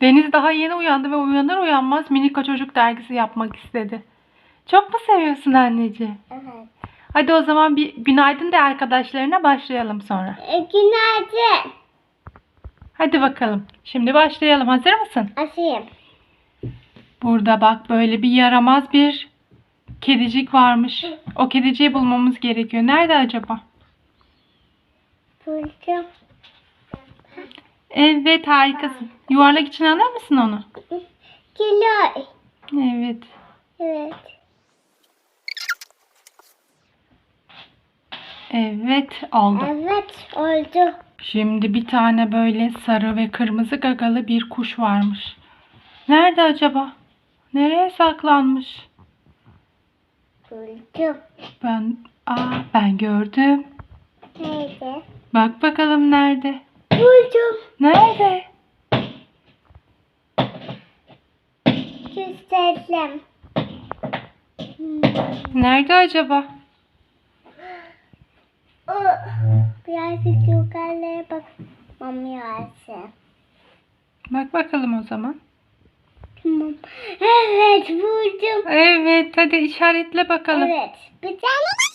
Deniz daha yeni uyandı ve uyanır uyanmaz Minika Çocuk dergisi yapmak istedi. Çok mu seviyorsun anneciğim? Evet. Hadi o zaman bir günaydın de arkadaşlarına başlayalım sonra. E, günaydın. Hadi bakalım. Şimdi başlayalım. Hazır mısın? Asayım. Burada bak böyle bir yaramaz bir kedicik varmış. O kediciyi bulmamız gerekiyor. Nerede acaba? Buldum. Evet harikasın. Yuvarlak için alır mısın onu? Kilo. Evet. Evet. Evet aldım. Evet oldu. Şimdi bir tane böyle sarı ve kırmızı gagalı bir kuş varmış. Nerede acaba? Nereye saklanmış? Buldum. Ben aa ben gördüm. Nerede? Bak bakalım nerede? Buldum. Nerede? Göstereceğim. Hmm. Nerede acaba? O, birazcık yukarıya bakmam lazım. Bak bakalım o zaman. Tamam. Evet buldum. Evet hadi işaretle bakalım. Evet. Bir tane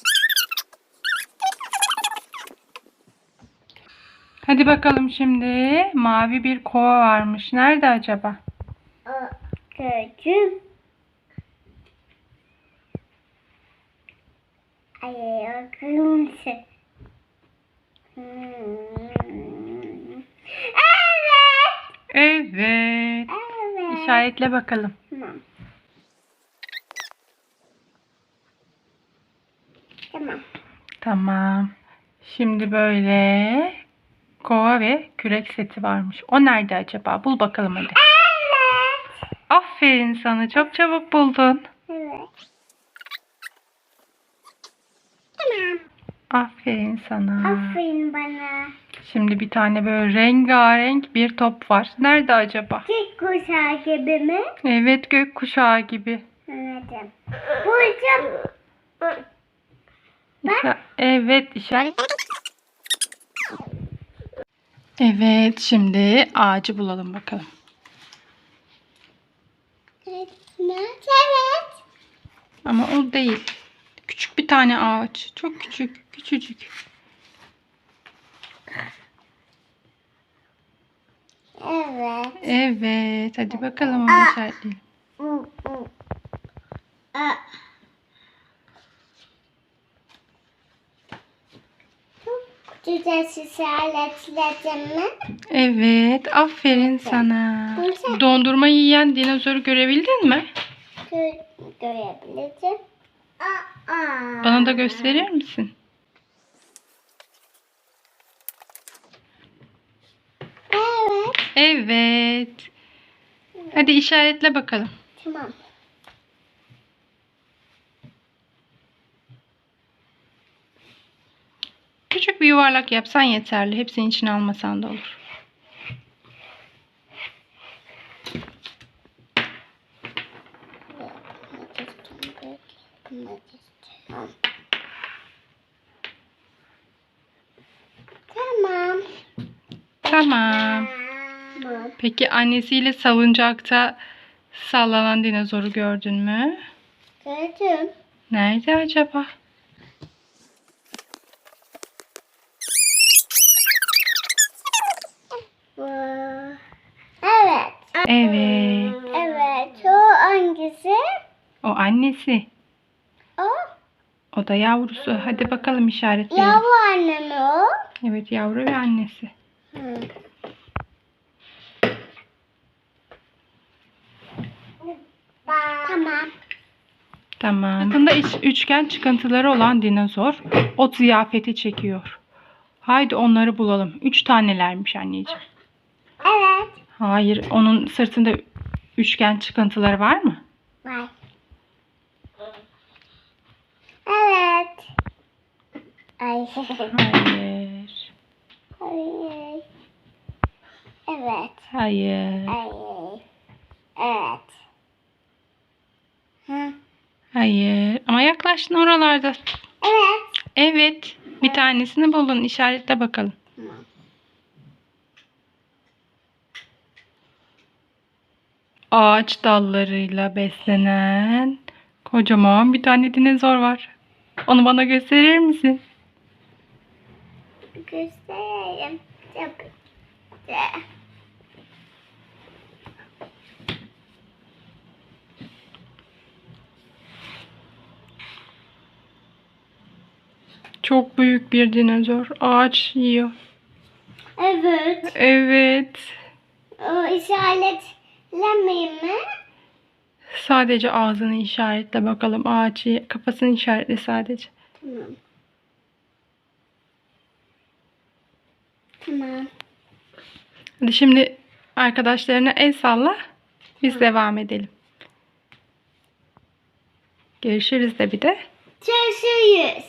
Hadi bakalım şimdi. Mavi bir kova varmış. Nerede acaba? gördüm. Ay kırmızı. Hmm. Evet. Evet. Evet. İşaretle bakalım. Tamam. Tamam. Tamam. Şimdi böyle kova ve kürek seti varmış. O nerede acaba? Bul bakalım hadi. Evet. Aferin sana. Çok çabuk buldun. Evet. Tamam. Aferin sana. Aferin bana. Şimdi bir tane böyle rengarenk bir top var. Nerede acaba? Tek kuşağı gibi mi? Evet gökkuşağı gibi. Anladım. Buldum. İşa- evet işaret. Evet şimdi ağacı bulalım bakalım. Evet. Ama o değil. Küçük bir tane ağaç. Çok küçük. Küçücük. Evet. Evet. Hadi bakalım onu işaretleyelim. Hı, hı. Aa. Çok güzel işaretledim mi? Evet. Aferin sana. Güzel. Dondurma yiyen dinozoru görebildin mi? Gö görebileceğim. Aa. Bana da gösterir misin? Evet. Evet. Hadi işaretle bakalım. Tamam. Küçük bir yuvarlak yapsan yeterli. Hepsini içine almasan da olur. Tamam. Tamam. Peki annesiyle salıncakta sallanan dinozoru gördün mü? Gördüm. Nerede acaba? Evet. Evet. O hangisi? O annesi. O. O da yavrusu. Hadi bakalım işaretleyelim. Yavru anne mi o? Evet yavru ve annesi. Hı. Tamam. Tamam. İç- üçgen çıkıntıları olan dinozor o ziyafeti çekiyor. Haydi onları bulalım. Üç tanelermiş anneciğim. Hayır, onun sırtında üçgen çıkıntıları var mı? Var. Evet. Ay. Hayır. Ay. Evet. Hayır. Ay. Evet. Hı. Hayır. Ama yaklaştın oralarda. Evet. Evet. Bir tanesini bulun. İşaretle bakalım. Tamam. Ağaç dallarıyla beslenen kocaman bir tane dinozor var. Onu bana gösterir misin? Göstereyim. Tabii. Çok büyük bir dinozor. Ağaç yiyor. Evet. Evet. O işaretlemeyeyim mi? Sadece ağzını işaretle bakalım. Ağaç ye- kafasını işaretle sadece. Tamam. Tamam. Hadi şimdi arkadaşlarına el salla. Biz devam edelim. Görüşürüz de bir de. Görüşürüz.